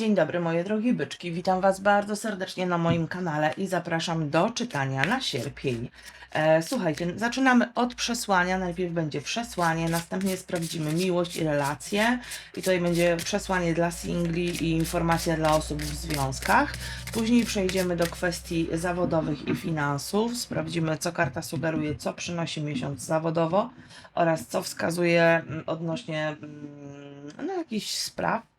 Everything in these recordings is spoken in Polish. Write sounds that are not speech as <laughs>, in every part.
Dzień dobry moje drogie byczki, witam Was bardzo serdecznie na moim kanale i zapraszam do czytania na sierpień. E, słuchajcie, zaczynamy od przesłania, najpierw będzie przesłanie, następnie sprawdzimy miłość i relacje i tutaj będzie przesłanie dla singli i informacja dla osób w związkach. Później przejdziemy do kwestii zawodowych i finansów, sprawdzimy co karta sugeruje, co przynosi miesiąc zawodowo oraz co wskazuje mm, odnośnie mm, no, jakichś spraw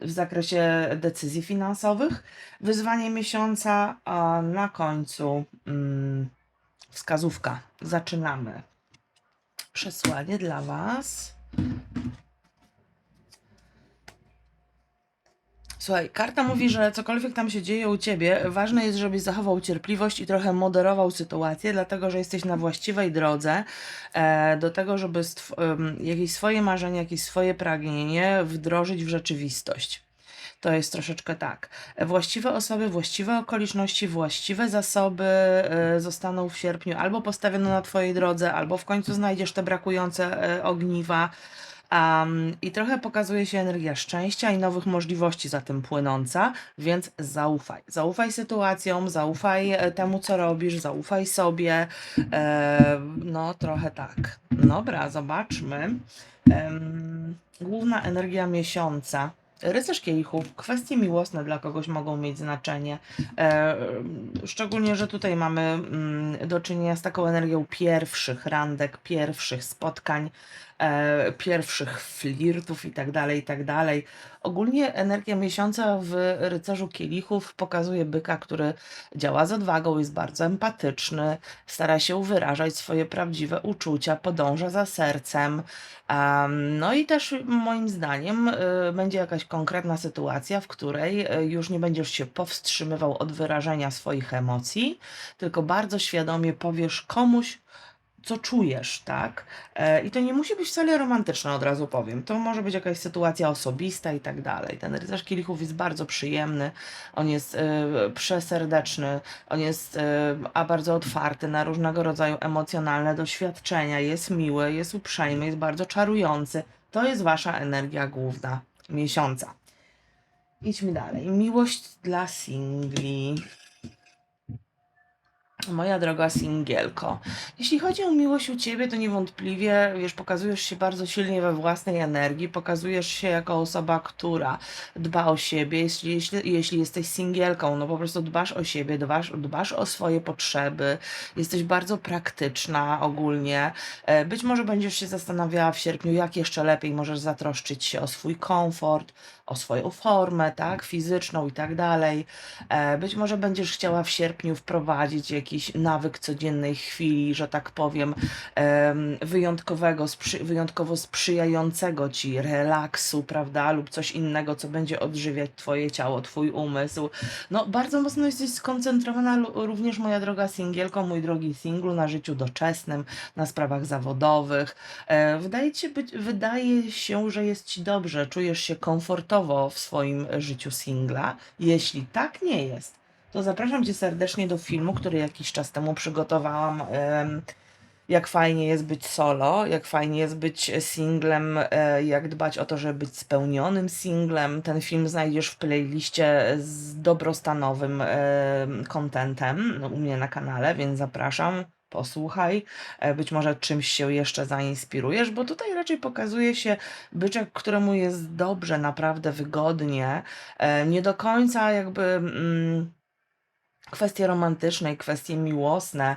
w zakresie decyzji finansowych. Wyzwanie miesiąca, a na końcu mm, wskazówka. Zaczynamy. Przesłanie dla Was. Słuchaj, karta mówi, że cokolwiek tam się dzieje u ciebie, ważne jest, żebyś zachował cierpliwość i trochę moderował sytuację, dlatego że jesteś na właściwej drodze e, do tego, żeby jakieś swoje marzenie, jakieś swoje pragnienie wdrożyć w rzeczywistość. To jest troszeczkę tak. Właściwe osoby, właściwe okoliczności, właściwe zasoby e, zostaną w sierpniu albo postawione na Twojej drodze, albo w końcu znajdziesz te brakujące e, ogniwa. Um, I trochę pokazuje się energia szczęścia i nowych możliwości za tym płynąca, więc zaufaj. Zaufaj sytuacjom, zaufaj e, temu, co robisz, zaufaj sobie. E, no, trochę tak. Dobra, zobaczmy. Em, główna energia miesiąca. Rycerz kielichów, kwestie miłosne dla kogoś mogą mieć znaczenie. E, szczególnie, że tutaj mamy mm, do czynienia z taką energią pierwszych randek, pierwszych spotkań, e, pierwszych flirtów i tak dalej, i tak. Ogólnie energia miesiąca w rycerzu kielichów pokazuje byka, który działa z odwagą, jest bardzo empatyczny, stara się wyrażać swoje prawdziwe uczucia, podąża za sercem. Em, no i też moim zdaniem y, będzie jakaś konkretna sytuacja, w której y, już nie będziesz się powstrzymywał od wyrażenia swoich emocji, tylko bardzo świadomie powiesz komuś, co czujesz, tak? E, I to nie musi być wcale romantyczne, od razu powiem. To może być jakaś sytuacja osobista i tak dalej. Ten rycerz kielichów jest bardzo przyjemny, on jest e, przeserdeczny, on jest e, a bardzo otwarty na różnego rodzaju emocjonalne doświadczenia, jest miły, jest uprzejmy, jest bardzo czarujący. To jest wasza energia główna miesiąca. Idźmy dalej. Miłość dla singli. Moja droga singielko, jeśli chodzi o miłość u ciebie, to niewątpliwie, wiesz, pokazujesz się bardzo silnie we własnej energii, pokazujesz się jako osoba, która dba o siebie. Jeśli, jeśli, jeśli jesteś singielką, no po prostu dbasz o siebie, dbasz, dbasz o swoje potrzeby, jesteś bardzo praktyczna ogólnie. E, Być może będziesz się zastanawiała w sierpniu, jak jeszcze lepiej możesz zatroszczyć się o swój komfort, o swoją formę, tak, fizyczną i tak dalej. E, Być może będziesz chciała w sierpniu wprowadzić jakiś nawyk codziennej chwili, że tak powiem, em, wyjątkowego, wyjątkowo sprzyjającego ci relaksu, prawda, lub coś innego, co będzie odżywiać twoje ciało, twój umysł. No, bardzo mocno jesteś skoncentrowana również, moja droga singielko, mój drogi singlu, na życiu doczesnym, na sprawach zawodowych. E, Wydaje, ci być, wydaje się, że jest ci dobrze, czujesz się komfortowo w swoim życiu singla. Jeśli tak nie jest, to zapraszam Cię serdecznie do filmu, który jakiś czas temu przygotowałam. Jak fajnie jest być solo, jak fajnie jest być singlem, e, jak dbać o to, żeby być spełnionym singlem. Ten film znajdziesz w playliście z dobrostanowym em, contentem u mnie na kanale, więc zapraszam. Posłuchaj, e, być może czymś się jeszcze zainspirujesz, bo tutaj raczej pokazuje się byczek, któremu jest dobrze, naprawdę wygodnie, e, nie do końca jakby. Mm, Kwestie romantyczne i kwestie miłosne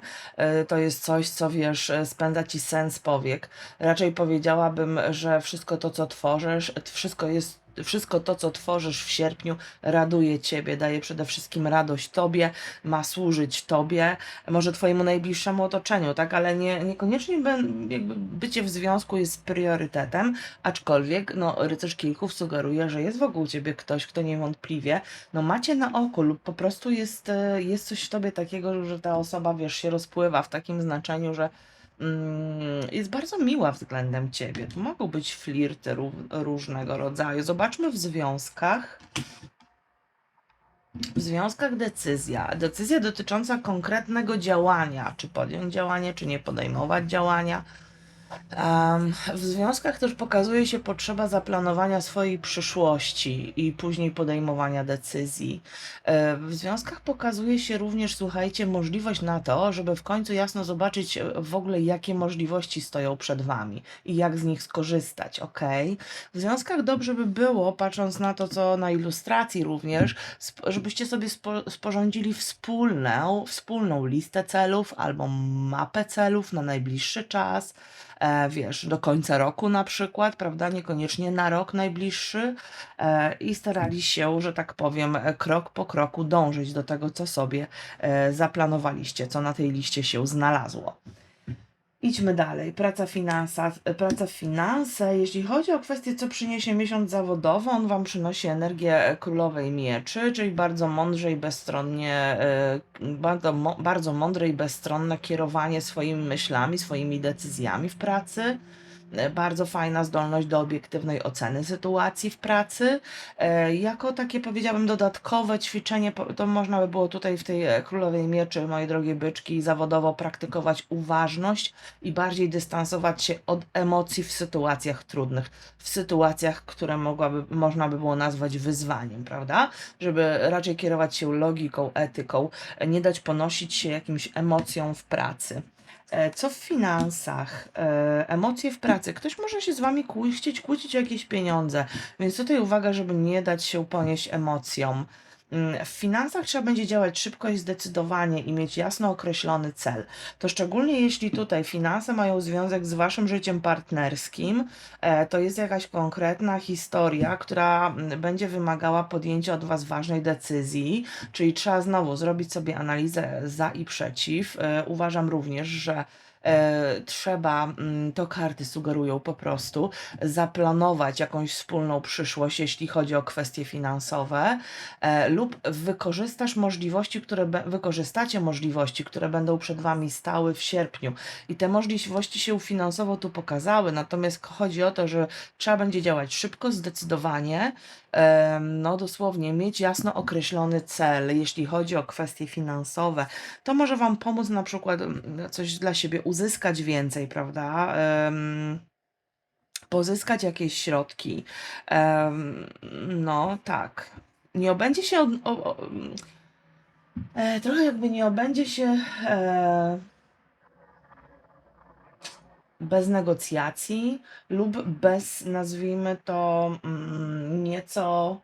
y, to jest coś, co wiesz, y, spędza ci sens powiek. Raczej powiedziałabym, że wszystko to, co tworzysz, wszystko jest. Wszystko to, co tworzysz w sierpniu, raduje ciebie, daje przede wszystkim radość tobie, ma służyć tobie, może twojemu najbliższemu otoczeniu, tak? Ale nie, niekoniecznie bę- jakby bycie w związku jest priorytetem, aczkolwiek no, rycerz kilków sugeruje, że jest wokół ciebie ktoś, kto niewątpliwie no macie na oku lub po prostu jest, e, jest coś w tobie takiego, że ta osoba, wiesz, się rozpływa w takim znaczeniu, że jest bardzo miła względem ciebie. Tu mogą być flirty ró- różnego rodzaju. Zobaczmy w związkach. W związkach decyzja. Decyzja dotycząca konkretnego działania. Czy podjąć działanie, czy nie podejmować działania. W związkach też pokazuje się potrzeba zaplanowania swojej przyszłości i później podejmowania decyzji. E, w związkach pokazuje się również, słuchajcie, możliwość na to, żeby w końcu jasno zobaczyć e, w ogóle, jakie możliwości stoją przed wami i jak z nich skorzystać, ok? W związkach dobrze by było, patrząc na to, co na ilustracji również, żebyście sobie spo- sporządzili wspólną, wspólną listę celów albo mapę celów na najbliższy czas wiesz, do końca roku na przykład, prawda? Niekoniecznie na rok najbliższy e, i starali się, że tak powiem, e, krok po kroku dążyć do tego, co sobie e, zaplanowaliście, co na tej liście się znalazło. Idźmy dalej. Praca, finansa, e, praca w finanse. Jeśli chodzi o kwestię, co przyniesie miesiąc zawodowy, on Wam przynosi energię królowej mieczy, czyli bardzo mądrze i bezstronnie, e, bardzo, bardzo mądre i bezstronne kierowanie swoimi myślami, swoimi decyzjami w pracy. E, Bardzo fajna zdolność do obiektywnej oceny sytuacji w pracy. E, Jako takie powiedziałabym dodatkowe ćwiczenie, to można by było tutaj w tej e, Królowej Mieczy, moje drogie byczki, zawodowo praktykować uważność i bardziej dystansować się od emocji w sytuacjach trudnych, w sytuacjach, które mogłaby, można by było nazwać wyzwaniem, prawda? Żeby raczej kierować się logiką, etyką, nie dać ponosić się jakimś emocjom w pracy. E, Co w finansach? E, Emocje w pracy. Ktoś może się z wami kłócić, kłócić o jakieś pieniądze, więc tutaj uwaga, żeby nie dać się ponieść emocjom. Mm, W finansach trzeba będzie działać szybko i zdecydowanie i mieć jasno określony cel. To szczególnie jeśli tutaj finanse mają związek z waszym życiem partnerskim, e, to jest jakaś konkretna historia, która mm, będzie wymagała podjęcia od was ważnej decyzji, czyli trzeba znowu zrobić sobie analizę za i przeciw. E, Uważam również, że trzeba, mm, to karty sugerują po prostu, zaplanować jakąś wspólną przyszłość, jeśli chodzi o kwestie finansowe, e, lub wykorzystasz możliwości, które wykorzystacie możliwości, które będą przed Wami stały w sierpniu. I te możliwości się finansowo tu pokazały, natomiast chodzi o to, że trzeba będzie działać szybko, zdecydowanie, em, no dosłownie mieć jasno określony cel, jeśli chodzi o kwestie finansowe. To może Wam pomóc na przykład mm, coś dla siebie uzyskać więcej, prawda? Pozyskać jakieś środki. No tak. Nie obędzie się od, o, o, e, trochę jakby nie obędzie się e, bez negocjacji lub bez, nazwijmy to, mm, nieco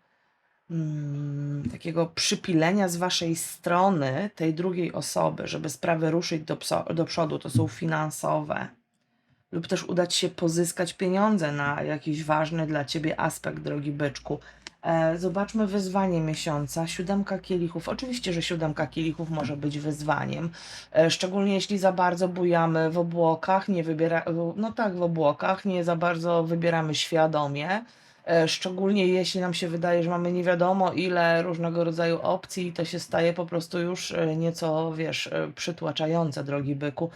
mm, takiego przypilenia z waszej strony, tej drugiej osoby, żeby sprawy ruszyć do, do przodu, to są finansowe. Lub też udać się pozyskać pieniądze na jakiś ważny dla ciebie aspekt, drogi byczku. E, zobaczmy wyzwanie miesiąca. Siódemka kielichów. Oczywiście, że siódemka kielichów może być wyzwaniem. E, szczególnie jeśli za bardzo bujamy w obłokach, nie wybiera, no tak, w obłokach, nie za bardzo wybieramy świadomie. E, Szczególnie jeśli nam się wydaje, że mamy nie wiadomo ile różnego rodzaju opcji, to się staje po prostu już e, nieco, wiesz, e, przytłaczające, drogi byku.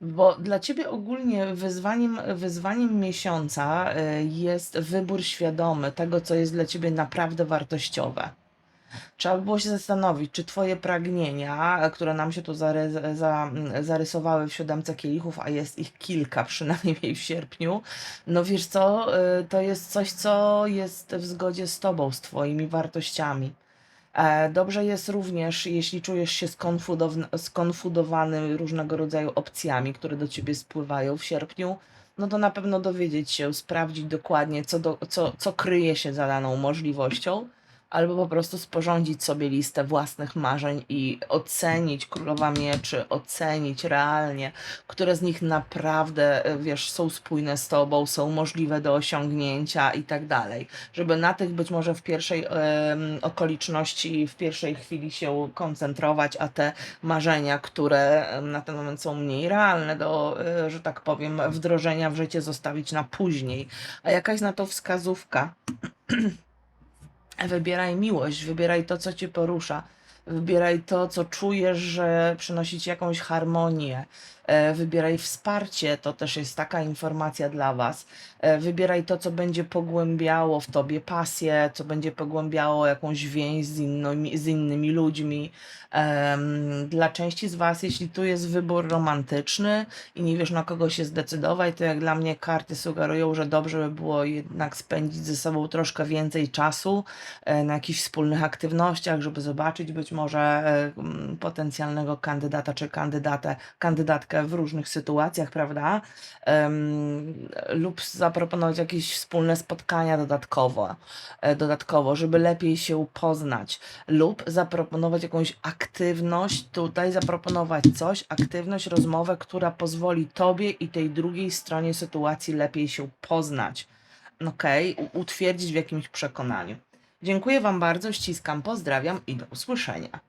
Bo dla ciebie ogólnie wyzwaniem, wyzwaniem miesiąca jest wybór świadomy tego, co jest dla ciebie naprawdę wartościowe. Trzeba by było się zastanowić, czy Twoje pragnienia, które nam się tu zary, za, zarysowały w siódemce kielichów, a jest ich kilka <laughs> przynajmniej w sierpniu, no wiesz co, y, to jest coś, co jest w zgodzie z Tobą, z Twoimi wartościami. E, Dobrze jest również, jeśli czujesz się skonfudow- skonfudowany różnego rodzaju opcjami, które do ciebie spływają w sierpniu, no to na pewno dowiedzieć się, sprawdzić dokładnie, co, do, co, co kryje się za daną możliwością, albo po prostu sporządzić sobie listę własnych marzeń i ocenić Królowa Mieczy, ocenić realnie, które z nich naprawdę, e, wiesz, są spójne z tobą, są możliwe do osiągnięcia i tak dalej. Żeby na tych być może w pierwszej em, okoliczności, w pierwszej chwili się koncentrować, a te marzenia, które na ten moment są mniej realne do, e, że tak powiem, wdrożenia w życie zostawić na później. A jakaś na to wskazówka? <clears throat> Wybieraj miłość, wybieraj to, co cię porusza. Wybieraj to, co czujesz, że przynosi ci jakąś harmonię. E, Wybieraj wsparcie, to też jest taka informacja dla Was. E, Wybieraj to, co będzie pogłębiało w Tobie pasję, co będzie pogłębiało jakąś więź z innymi, z innymi ludźmi. Dla części z Was, jeśli tu jest wybór romantyczny i nie wiesz na kogo się zdecydować, to jak dla mnie karty sugerują, że dobrze by było jednak spędzić ze sobą troszkę więcej czasu e, na jakichś wspólnych aktywnościach, żeby zobaczyć być może e, potencjalnego kandydata czy kandydatę, kandydatkę w różnych sytuacjach, prawda? Lub zaproponować jakieś wspólne spotkania dodatkowo, e, dodatkowo, żeby lepiej się poznać, lub zaproponować jakąś aktywność, tutaj zaproponować coś, aktywność, rozmowę, która pozwoli tobie i tej drugiej stronie sytuacji lepiej się poznać. Okej, U- utwierdzić w jakimś przekonaniu. Dziękuję Wam bardzo, ściskam, pozdrawiam i do usłyszenia.